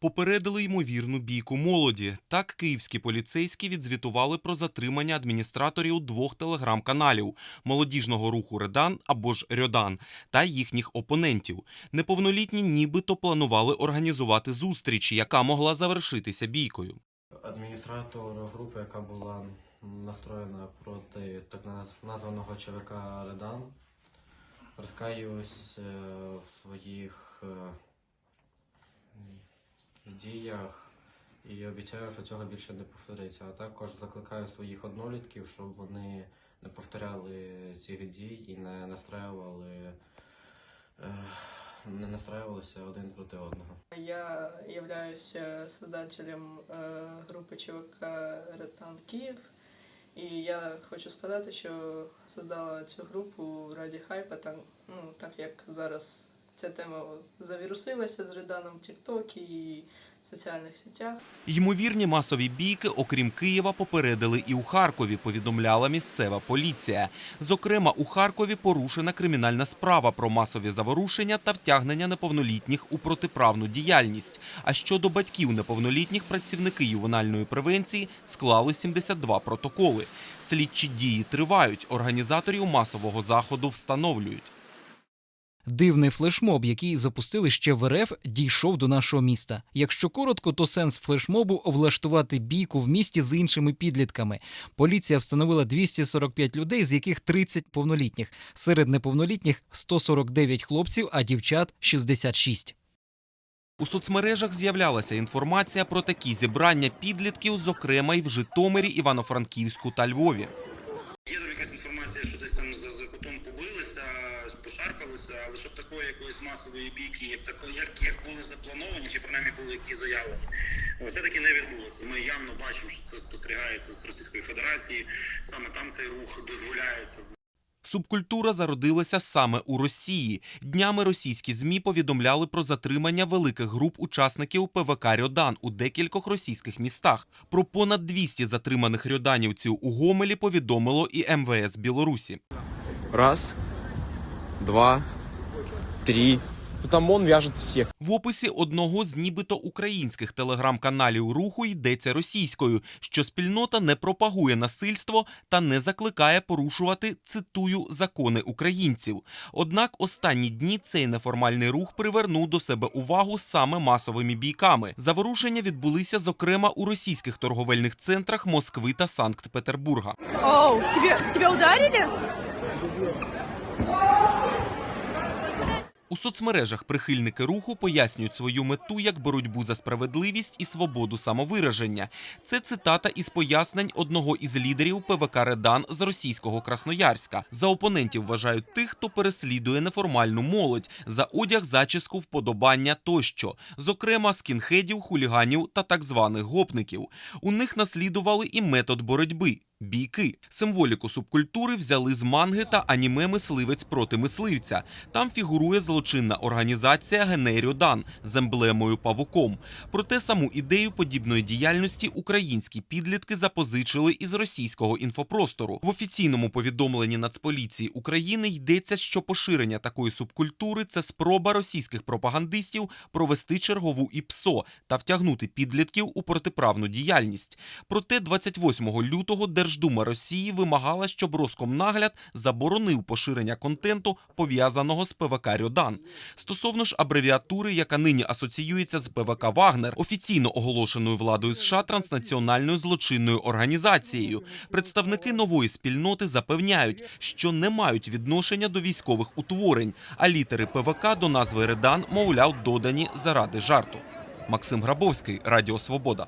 Попередили ймовірну бійку молоді. Так київські поліцейські відзвітували про затримання адміністраторів двох телеграм-каналів молодіжного руху Редан або ж Рьодан та їхніх опонентів. Неповнолітні нібито планували організувати зустріч, яка могла завершитися бійкою. Адміністратор групи, яка була настроєна проти так названого ЧВК Редан, розкаюсь е, в своїх е, діях і обіцяю, що цього більше не повториться. А також закликаю своїх однолітків, щоб вони не повторяли цих дій і не настраювали, е, не настраювалися один проти одного. Я являюсь создателем е, групи ЧВК Ретан Київ. І я хочу сказати, що создала цю групу раді хайпа, там, ну, так як зараз ця тема завірусилася з Реданом в Тіктокі і в соціальних сетях. Ймовірні масові бійки, окрім Києва, попередили і у Харкові, повідомляла місцева поліція. Зокрема, у Харкові порушена кримінальна справа про масові заворушення та втягнення неповнолітніх у протиправну діяльність. А щодо батьків неповнолітніх, працівники ювенальної превенції склали 72 протоколи. Слідчі дії тривають. Організаторів масового заходу встановлюють. Дивний флешмоб, який запустили ще в РФ, дійшов до нашого міста. Якщо коротко, то сенс флешмобу влаштувати бійку в місті з іншими підлітками. Поліція встановила 245 людей, з яких 30 повнолітніх. Серед неповнолітніх 149 хлопців, а дівчат 66. У соцмережах з'являлася інформація про такі зібрання підлітків, зокрема й в Житомирі, Івано-Франківську та Львові. Там за, кутом побилися, пошарпалися, але щоб такої якоїсь масової бійки, як, тако- як, як були заплановані, чи принаймні були які заявлені, все-таки не відбулося. Ми явно бачимо, що це спостерігається з Російської Федерації, саме там цей рух дозволяється. Субкультура зародилася саме у Росії. Днями російські змі повідомляли про затримання великих груп учасників ПВК Рьодан у декількох російських містах. Про понад 200 затриманих рьоданівців у Гомелі повідомило і МВС Білорусі. Раз, два, три. Тут ОМОН вяжет всех. В описі одного з нібито українських телеграм-каналів руху йдеться російською, що спільнота не пропагує насильство та не закликає порушувати цитую закони українців. Однак останні дні цей неформальний рух привернув до себе увагу саме масовими бійками. Заворушення відбулися зокрема у російських торговельних центрах Москви та Санкт-Петербурга. Оу, тебе, тебя ударили? У соцмережах прихильники руху пояснюють свою мету як боротьбу за справедливість і свободу самовираження. Це цитата із пояснень одного із лідерів ПВК Редан з російського Красноярська. За опонентів вважають тих, хто переслідує неформальну молодь за одяг, зачіску, вподобання тощо, зокрема скінхедів, хуліганів та так званих гопників. У них наслідували і метод боротьби. Бійки символіку субкультури взяли з манги та аніме мисливець проти мисливця. Там фігурує злочинна організація Генеріодан з емблемою павуком. Проте саму ідею подібної діяльності українські підлітки запозичили із російського інфопростору. В офіційному повідомленні Нацполіції України йдеться, що поширення такої субкультури це спроба російських пропагандистів провести чергову ІПСО та втягнути підлітків у протиправну діяльність. Проте 28 лютого Держдума Росії вимагала, щоб Роскомнагляд заборонив поширення контенту, пов'язаного з ПВК Рьодан. Стосовно ж абревіатури, яка нині асоціюється з ПВК Вагнер, офіційно оголошеною владою США транснаціональною злочинною організацією. Представники нової спільноти запевняють, що не мають відношення до військових утворень, а літери ПВК до назви Редан, мовляв, додані заради жарту. Максим Грабовський, Радіо Свобода.